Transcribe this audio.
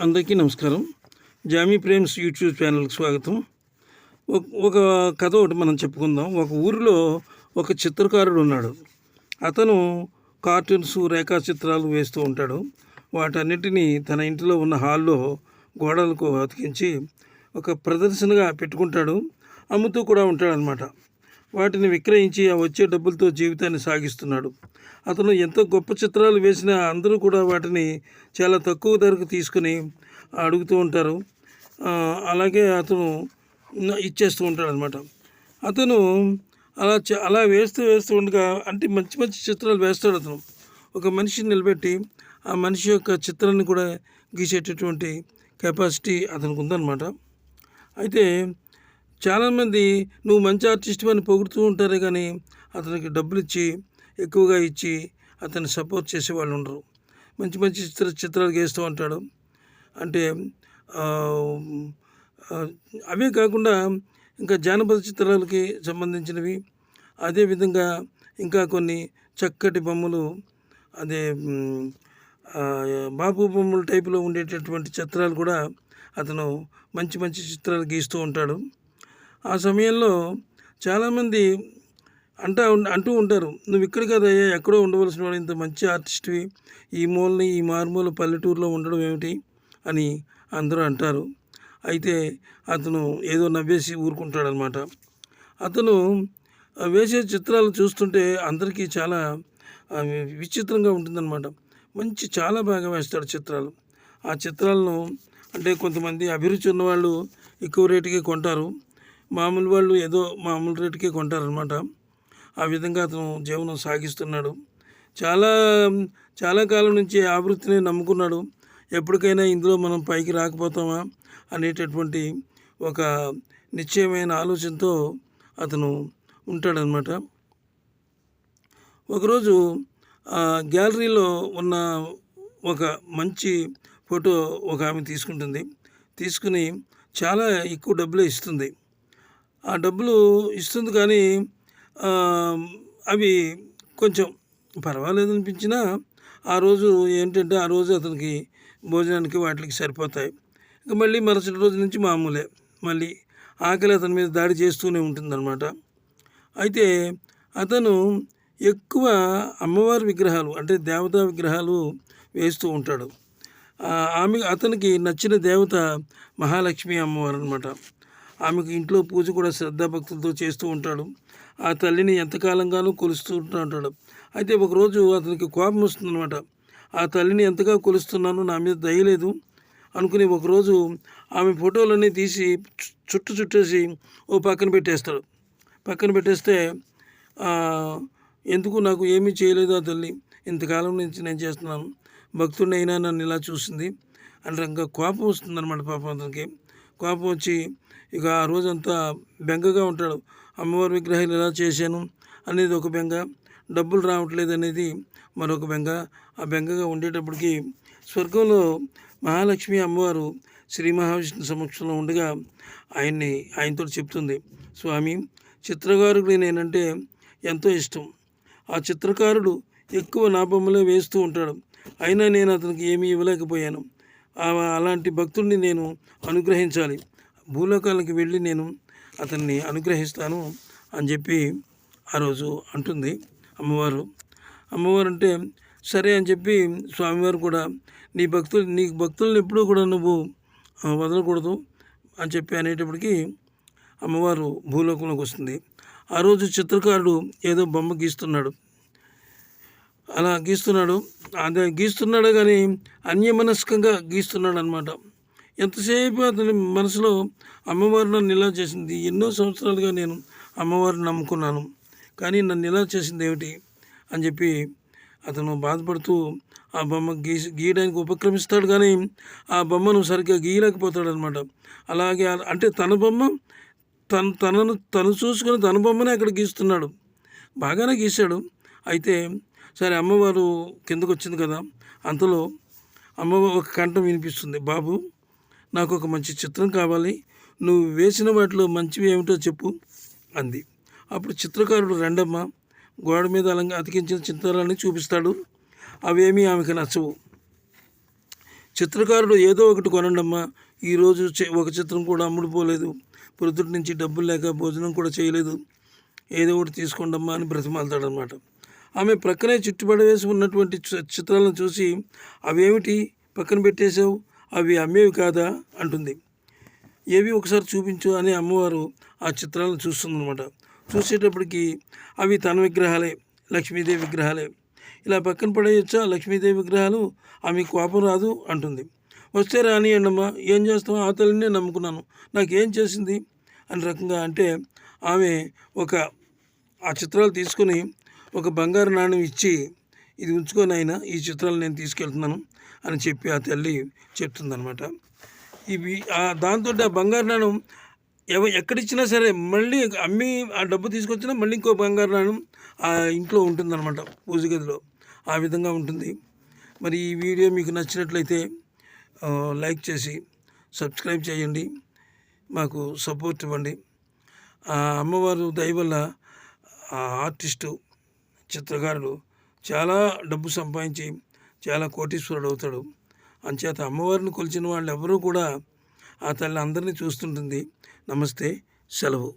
అందరికీ నమస్కారం. Jamie Prem's YouTube ఛానల్కి స్వాగతం. ఒక- ఒక కథ ఒకటి మనం చెప్పుకుందాం. ఒక ఊరిలో ఒక చిత్రకారుడు ఉన్నాడు. అతను కార్టూన్స్ రేఖా చిత్రాలు వేస్తూ ఉంటాడు. వాటన్నిటినీ తన ఇంటిలో ఉన్న హాల్లో గోడలకు అతికించి ఒక ప్రదర్శనగా పెట్టుకుంటాడు. అమ్ముతూ కూడా ఉంటాడనమాట వాటిని విక్రయించి ఆ వచ్చే డబ్బులతో జీవితాన్ని సాగిస్తున్నాడు. అతను ఎంతో గొప్ప చిత్రాలు వేసినా అందరూ కూడా వాటిని చాలా తక్కువ ధరకు తీసుకుని అడుగుతూ ఉంటారు. అలాగే అతను ఇచ్చేస్తూ ఉంటాడు అనమాట అతను అలా చ- అలా వేస్తూ వేస్తూ ఉండగా అంటే మంచి మంచి చిత్రాలు వేస్తాడు అతను. ఒక మనిషిని నిలబెట్టి ఆ మనిషి యొక్క చిత్రాన్ని కూడా గీసేటటువంటి కెపాసిటీ అతనికి ఉందన్నమాట. అయితే చాలామంది నువ్వు మంచి ఆర్టిస్ట్ అని పొగుడుతూ ఉంటారే కానీ అతనికి డబ్బులు ఇచ్చి ఎక్కువగా ఇచ్చి అతన్ని సపోర్ట్ చేసే వాళ్ళు ఉండరు. మంచి మంచి చిత్ర చిత్రాలు గీస్తూ ఉంటాడు. అంటే అవే కాకుండా ఇంకా జానపద చిత్రాలకి సంబంధించినవి. అదేవిధంగా ఇంకా కొన్ని చక్కటి బొమ్మలు అదే బాపు బొమ్మల టైపులో ఉండేటటువంటి చిత్రాలు కూడా అతను మంచి మంచి చిత్రాలు గీస్తూ ఉంటాడు. ఆ సమయంలో చాలామంది అంటా అంటూ ఉంటారు నువ్వు ఇక్కడ కదయ్యా ఎక్కడో ఉండవలసిన వాడు ఇంత మంచి ఆర్టిస్ట్వి. ఈ మూలని ఈ మారుమూల పల్లెటూరులో ఉండడం ఏమిటి? అని అందరూ అంటారు. అయితే అతను ఏదో నవ్వేసి ఊరుకుంటాడనమాట. అతను వేసే చిత్రాలు చూస్తుంటే అందరికీ చాలా విచిత్రంగా ఉంటుందన్నమాట మంచి చాలా బాగా వేస్తాడు చిత్రాలు. ఆ చిత్రాలను అంటే కొంతమంది అభిరుచి ఉన్నవాళ్ళు ఎక్కువ రేటుకే కొంటారు. మామూలు వాళ్ళు ఏదో మామూలు రేటుకే కొంటారనమాట ఆ విధంగా అతను జీవనం సాగిస్తున్నాడు. చాలా చాలా కాలం నుంచి ఆ వృత్తిని నమ్ముకున్నాడు. ఎప్పటికైనా ఇందులో మనం పైకి రాకపోతామా అనేటటువంటి ఒక నిశ్చయమైన ఆలోచనతో అతను ఉంటాడనమాట ఒకరోజు ఆ గ్యాలరీలో ఉన్న ఒక మంచి ఫోటో ఒక ఆమె తీసుకుంటుంది. తీసుకుని చాలా ఎక్కువ డబ్బులే ఇస్తుంది. ఆ డబ్బులు ఇస్తుంది కానీ అవి కొంచెం పర్వాలేదు అనిపించినా ఆ రోజు ఏంటంటే ఆ రోజు అతనికి భోజనానికి వాటికి సరిపోతాయి. ఇంకా మళ్ళీ మరుసటి రోజు నుంచి మామూలే. మళ్ళీ ఆకలి అతని మీద దాడి చేస్తూనే ఉంటుందన్నమాట. అయితే అతను ఎక్కువ అమ్మవారి విగ్రహాలు అంటే దేవతా విగ్రహాలు వేస్తూ ఉంటాడు. ఆమె అతనికి నచ్చిన దేవత మహాలక్ష్మి అమ్మవారు అనమాట ఆమెకు ఇంట్లో పూజ కూడా శ్రద్ధాభక్తులతో చేస్తూ ఉంటాడు. ఆ తల్లిని ఎంతకాలంగానూ కొలుస్తూ ఉంటాడు. అయితే ఒకరోజు అతనికి కోపం వస్తుందన్నమాట. ఆ తల్లిని ఎంతగా కొలుస్తున్నాను నా మీద దయలేదు అనుకుని ఒకరోజు ఆమె ఫోటోలన్నీ తీసి చు- చుట్టు చుట్టేసి ఓ పక్కన పెట్టేస్తాడు. పక్కన పెట్టేస్తే ఎందుకు నాకు ఏమీ చేయలేదు ఆ తల్లి? ఇంతకాలం నుంచి నేను చేస్తున్నాను. భక్తుడిని అయినా నన్ను ఇలా చూసింది. అని ఇంకా కోపం వస్తుందన్నమాట పాపం అతనికి. కోపం వచ్చి ఇక ఆ రోజంతా బెంగగా ఉంటాడు. అమ్మవారి విగ్రహాలు ఎలా చేశాను అనేది ఒక బెంగ. డబ్బులు రావట్లేదు అనేది మరొక బెంగ. ఆ బెంగగా ఉండేటప్పటికి స్వర్గంలో మహాలక్ష్మి అమ్మవారు శ్రీ మహావిష్ణు సమక్షంలో ఉండగా ఆయన్ని ఆయనతో చెప్తుంది స్వామి చిత్రకారుడు నేనంటే ఎంతో ఇష్టం. ఆ చిత్రకారుడు ఎక్కువ నా బొమ్మలే వేస్తూ ఉంటాడు. అయినా నేను అతనికి ఏమీ ఇవ్వలేకపోయాను. అలాంటి భక్తుడిని నేను అనుగ్రహించాలి. భూలోకాలకి వెళ్ళి నేను అతన్ని అనుగ్రహిస్తాను అని చెప్పి ఆ రోజు అంటుంది అమ్మవారు. అమ్మవారు అంటే సరే అని చెప్పి స్వామివారు కూడా నీ భక్తులు నీ భక్తులను ఎప్పుడూ కూడా నువ్వు వదలకూడదు అని చెప్పి అనేటప్పటికీ అమ్మవారు భూలోకంలోకి వస్తుంది. ఆ రోజు చిత్రకారుడు ఏదో బొమ్మ గీస్తున్నాడు. అలా గీస్తున్నాడు. అదే గీస్తున్నాడు కానీ అన్యమనస్కంగా గీస్తున్నాడు అనమాట ఎంతసేపు అతని మనసులో అమ్మవారు నన్ను ఇలా చేసింది? ఎన్నో సంవత్సరాలుగా నేను అమ్మవారిని నమ్ముకున్నాను. కానీ నన్ను ఇలా చేసింది ఏమిటి? అని చెప్పి అతను బాధపడుతూ ఆ బొమ్మ గీసి గీయడానికి ఉపక్రమిస్తాడు కానీ ఆ బొమ్మను సరిగ్గా గీయలేకపోతాడు అనమాట అలాగే అంటే తన బొమ్మ తన తనను తను చూసుకొని తన బొమ్మనే అక్కడ గీస్తున్నాడు. బాగానే గీశాడు. అయితే సరే అమ్మవారు కిందకు వచ్చింది కదా అంతలో అమ్మవారు ఒక కంఠం వినిపిస్తుంది. బాబు నాకు ఒక మంచి చిత్రం కావాలి. నువ్వు వేసిన వాటిలో మంచివి ఏమిటో చెప్పు అంది. అప్పుడు చిత్రకారుడు రెండమ్మ గోడ మీద అలంగా అతికించిన చిత్రాలన్నీ చూపిస్తాడు. అవేమీ ఆమెకు నచ్చవు. చిత్రకారుడు ఏదో ఒకటి కొనండమ్మా. ఈరోజు ఒక చిత్రం కూడా అమ్ముడుపోలేదు. పొద్దుటి నుంచి డబ్బులు లేక భోజనం కూడా చేయలేదు. ఏదో ఒకటి తీసుకోండమ్మా అని బ్రతిమాలతాడనమాట ఆమె ప్రక్కనే చుట్టుపడ వేసి ఉన్నటువంటి చి- చిత్రాలను చూసి అవేమిటి? పక్కన పెట్టేశావు? అవి అమ్మేవి కాదా అంటుంది. ఏవి ఒకసారి చూపించు అని అమ్మవారు ఆ చిత్రాలను చూస్తుందన్నమాట. చూసేటప్పటికి అవి తన విగ్రహాలే లక్ష్మీదేవి విగ్రహాలే. ఇలా పక్కన పడేయచ్చా లక్ష్మీదేవి విగ్రహాలు? ఆమె కోపం రాదు అంటుంది. వస్తే రానియండి అమ్మా ఏం చేస్తాం ఆ తల్లినే నమ్ముకున్నాను. నాకేం చేసింది? అని రకంగా అంటే ఆమె ఒక ఆ చిత్రాలు తీసుకొని ఒక బంగారు నాణ్యం ఇచ్చి ఇది ఉంచుకొని అయినా ఈ చిత్రాలు నేను తీసుకెళ్తున్నాను. అని చెప్పి ఆ తల్లి చెప్తుందనమాట ఇవి దాంతో ఆ బంగారు నాణం ఎవ ఎక్కడిచ్చినా సరే మళ్ళీ అమ్మి ఆ డబ్బు తీసుకొచ్చినా మళ్ళీ ఇంకో బంగారు నాణం ఆ ఇంట్లో ఉంటుందన్నమాట పూజ గదిలో. ఆ విధంగా ఉంటుంది. మరి ఈ వీడియో మీకు నచ్చినట్లయితే లైక్ చేసి సబ్స్క్రైబ్ చేయండి. మాకు సపోర్ట్ ఇవ్వండి. ఆ అమ్మవారు దయ వల్ల ఆ ఆర్టిస్టు చిత్రకారుడు చాలా డబ్బు సంపాదించి చాలా కోటీశ్వరుడు అవుతాడు అంచేత అమ్మవారిని కొలిచిన వాళ్ళు ఎవరూ కూడా ఆ తల్లి అందరినీ చూస్తుంటుంది. నమస్తే సెలవు.